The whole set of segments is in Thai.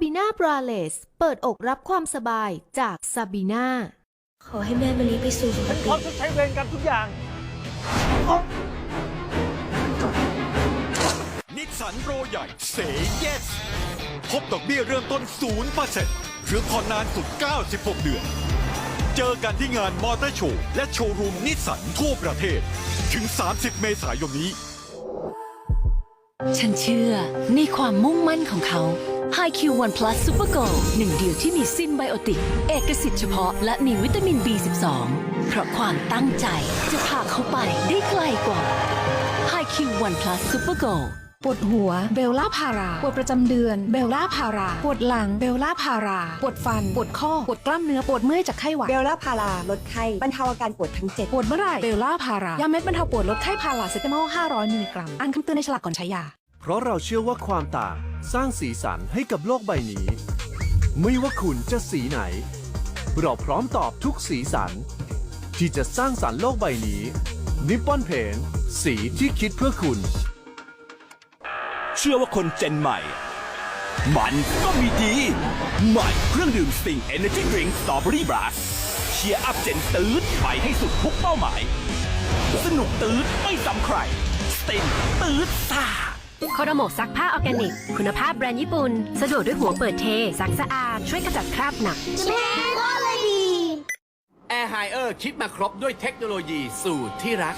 บีนาบราเลส เปิดอกรับความสบายจากซาบีนาขอให้แม่มะลิไปสู่สุคพติร้อมชดใช้เวรกันทุกอย่าง นิสสันโปรใหญ่เซเยส พบดอกเบี้ยเริ่มต้น0%หรือผ่อนนานสุด 96 เดือน เจอกันที่งานมอเตอร์โชว์และโชว์รูมนิสสันทั่วประเทศ ถึง 30 เมษายนนี้ ฉันเชื่อในความมุ่งมั่นของเขา HiQ One Plus Super Go หนึ่งเดียวที่มีซินไบโอติก เอกสิทธิ์เฉพาะ และมีวิตามิน B12 เพราะความตั้งใจจะพาเขาไปได้ไกลกว่า HiQ One Plus Super Go ปวดหัวเบลล่าพารา ปวดประจำเดือนเบลล่าพารา ปวดหลังเบลล่าพารา ปวดฟัน ปวดข้อ ปวดกล้ามเนื้อ ปวดเมื่อยจากไข้หวัด เบลล่าพารา ลดไข้ บรรเทาอาการปวดทั้งเจ็ดปวดเมื่อไหร่เบลล่าพารายาเม็ดบรรเทาปวดลดไข้พาราเซตามอล500 มิลลิกรัมอ่านคำเตือนในฉลากก่อนใช้ยา เพราะเราเชื่อว่าความต่างสร้างสีสันให้กับโลกใบนี้ ไม่ว่าคุณจะสีไหน เราพร้อมตอบทุกสีสัน ที่จะสร้างสรรค์โลกใบนี้ นิปปอนเพนสีที่คิดเพื่อคุณ เชื่อว่าคนเจนใหม่ มันก็มีดี ใหม่เครื่องดื่มสติง Energy Drink Strawberry Blast เชียร์อัพเจนตืดไปให้สุดทุกเป้าหมาย สนุกตืดไม่ซ้ำใครสติงตืดซ่า โคโดโมะซักผ้าออร์แกนิก คุณภาพแบรนด์ญี่ปุ่น สะดวกด้วยหัวเปิดเท ซักสะอาด ช่วยขจัดคราบหนักแอร์ไฮเออร์คิดมาครบด้วยเทคโนโลยีสูตรที่รัก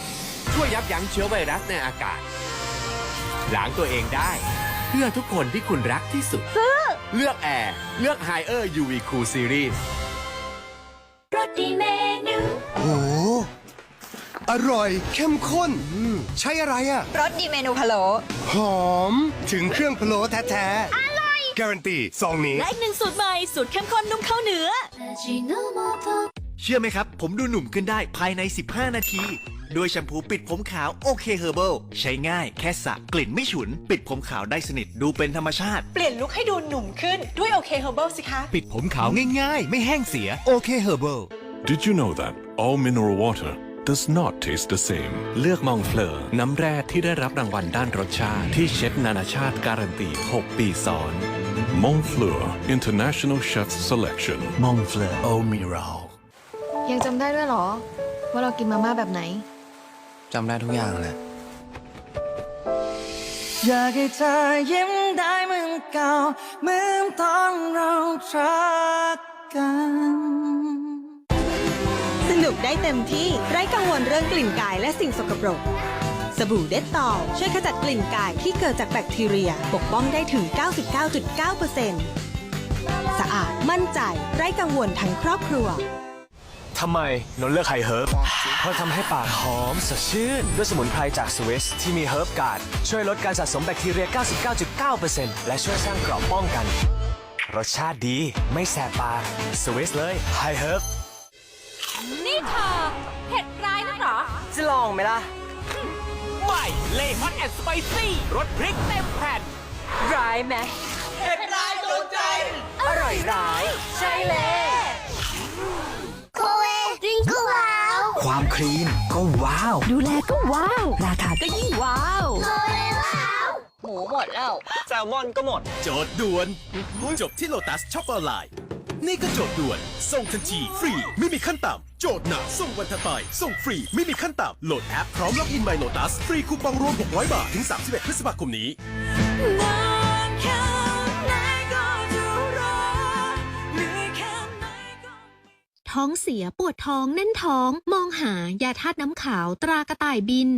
ช่วยยับยั้งเชื้อไวรัสในอากาศล้างตัวเองได้ เพื่อทุกคนที่คุณรักที่สุด เลือกแอร์เลือกไฮเออร์ UV Cool Series รสดีเมนูโอ้ อร่อย เข้มข้น ใช่อะไรอะรสดีเมนูพะโล้หอม ถึงเครื่องพะโล้แท้ๆ อร่อย การันตีซองนี้ และอีกหนึ่งสูตรใหม่ สูตรเข้มข้นนุ่มข้าวเหนือ เชื่อไหมครับ ผมดูหนุ่มขึ้นได้ภายใน 15 นาที ด้วยแชมพูปิดผมขาวโอเคเฮอร์เบิลใช้ง่ายแค่สระกลิ่นไม่ฉุน ปิดผมขาวได้สนิทดูเป็นธรรมชาติ เปลี่ยนลุคให้ดูหนุ่มขึ้นด้วยโอเคเฮอร์เบิลสิคะ ปิดผมขาวง่ายๆ ไม่แห้งเสียโอเคเฮอร์เบิล Did you know that all mineral water does not taste the same เลือกมองเฟลอร์น้ำแร่ที่ได้รับรางวัลด้านรสชาติ ที่เชฟนานาชาติการันตี 6 ปีซ้อน Montfleur International Chef's Selection มองเฟลอร์โอมิรัลยังจำได้ด้วยเหรอ ว่าเรากินมาม่าแบบไหนจำได้ทุกอย่างแหละอยากให้เธอยิ้มได้เหมือนเก่าเหมือนตอนเรารักกันส นุกได้เต็มที่ไร้กังวลเรื่องกลิ่นกายและสิ่งสกปรก สบู่เด็ดตอลช่วยขจัดกลิ่นกายที่เกิดจากแบคทีเรียปกป้องได้ถึง 99.9%สะอาดมั่นใจไร้กังวลทั้งครอบครัวทำไมนนเลือกไฮเฮิร์บ เพราะทำให้ปากหอมสดชื่น ด้วยสมุนไพรจากสวิสที่มีเฮิร์บการ์ด ช่วยลดการสะสมแบคทีเรีย 99.9%และช่วยสร้างเกราะป้องกัน รสชาติดีไม่แสบปากสวิสเลยไฮเฮิร์บ นี่เธอเผ็ดร้ายนักเหรอ จะลองไหมล่ะ ใหม่เลมอนแอนด์สไปซี่รสพริกเต็มแผ่น ร้ายไหมอร่อยร้าย ใช่เลยโคเอดริงกูว้าวความคลีนก็ว้าว ดูแลก็ว้าว ราคาก็ยิ่งว้าวโคเอว้าวแซลมอนก็หมด โจทย์ด่วน จบที่โลตัสช็อปออนไลน์ นี่ก็โจทย์ด่วน ส่งทันที ฟรี ไม่มีขั้นต่ำ โจทย์หนัก ส่งวันถัดไป ส่งฟรี ไม่มีขั้นต่ำ โหลดแอปพร้อมล็อกอิน My Lotus ฟรีคูปองรวม 600 บาท ถึง 31 พฤษภาคมนี้ ท้องเสียปวดท้องแน่นท้อง มองหายาธาตุน้ำขาวตรากระต่ายบิน